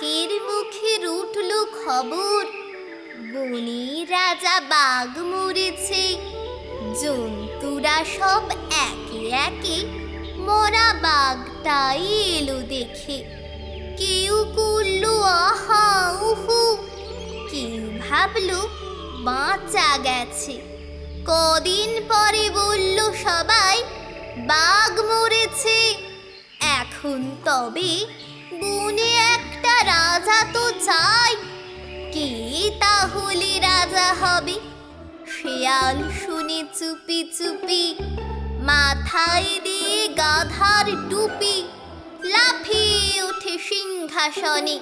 কাকের মুখে উঠল খবর। বনে রাজা বাঘ মরেছে। জন্তুরা সব একে একে মরা বাঘটাই এলো দেখে। কেউ করল, আহা, উহু। কেউ ভাবলো, বাঁচা গেছে। কদিন পরে বলল সবাই, বাঘ মরেছে। এখন তবে বনে শেয়াল শুনে চুপি চুপি, মাথায় দিয়ে গাধার টুপি, লাফিয়ে ওঠে সিংহাসনে,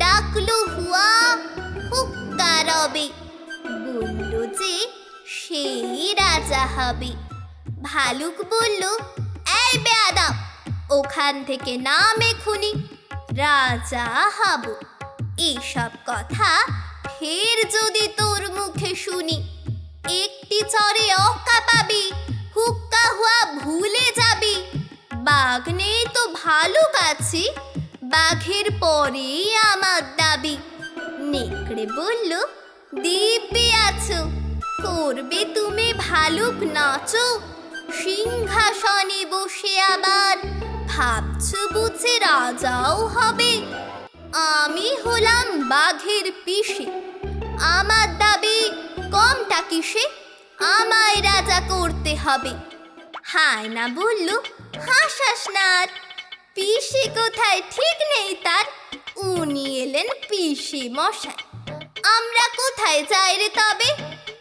ডাকলো হুয়া হুক্কা রবে, বলল যে সেই রাজা হবে। ভালুক বলল, এই বেয়াদব, ওখান থেকে নাম এখুনি, রাজা হব। এসব কথা ফের যদি তোর মুখে শুনি একটি চরে অক্কা পাবি, হুক্কা হুয়া ভুলে যাবি। বাঘ নেই তো ভালুক আছি বাঘের পরেই আমার দাবি। নেকড়ে বলল, দিব্যি আছো, করবে তুমি ভালুক নাচো। সিংহাসনে বসে আবার ভাবছ বুঝে রাজাও হবে। আমি হলাম বাঘের পিসে, আমার দাবি কমটা কিসে? আমায় রাজা করতে হবে। হায় না বলল, হাসাস না পিসি কোথায়? ঠিক নেই তার। উনি এলেন পিসি মশাই। আমরা কোথায় যাই রে তবে?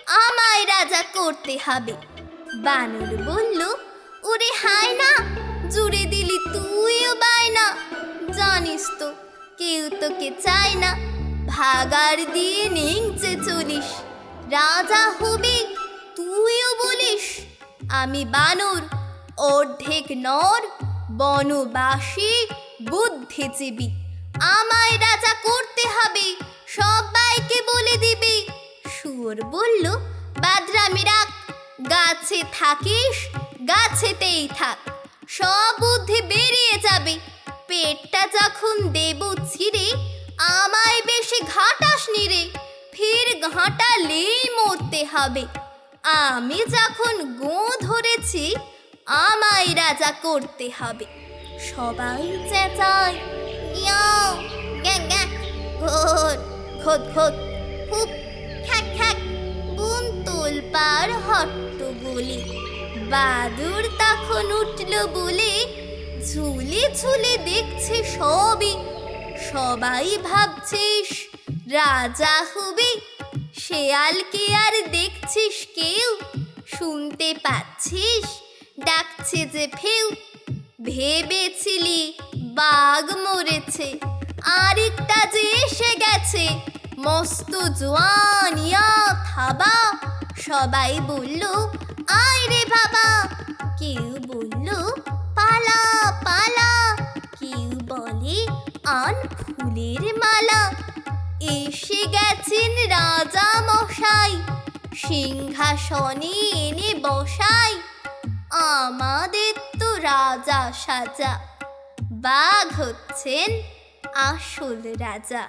আমায় রাজা করতে হবে। বানর বলল, ওরে হায় না, জুড়ে দিলি তুইও বায়না জানিস তো, কেউ তোকে চায় না। ভাগার দিয়ে নিংচে চলিস। রাজা হবি, তুইও বলিস, আমি বানর, অর্ধেক নর, বনবাসী, বুদ্ধিজীবী। আমায় রাজা করতে হবে, সবাইকে বলে দিবি। শুয়োর বলল বাদরামি রাখ গাছে থাকিস, গাছেতেই থাক। সব বুদ্ধি বেরিয়ে যাবে। পেটটা যখন দেব ছিঁড়ে, আমায় বেশি ঘাটাস ঘাটালেই মরতে হবে। আমি যখন গো ধরেছি, আমায় রাজা করতে হবে। সবাই চেঁচায় ঘোর খোদ খোদ হুপ, খ্যাক খ্যাক, বুম তোল পার হট্ট বলে বাদুর তখন উঠল বলে, ঝুলে ঝুলে দেখছে সবই। সবাই ভাবছিস, রাজা হবি শেয়ালকে আর দেখছিস কেউ? শুনতে পাচ্ছিস? ডাকছে যে ফেউ। ভেবেছিলি বাঘ মরেছে, আরেকটা যে এসে গেছে। মস্ত জোয়ান, ইয়া, থাবা। সবাই বলল, আয় রে বাবা। কেউ বলল এসে গেছেন রাজা মশাই সিংহাসনে এনে বসাই। আমাদের তো রাজা সাজা। বাঘ হচ্ছেন আসল রাজা।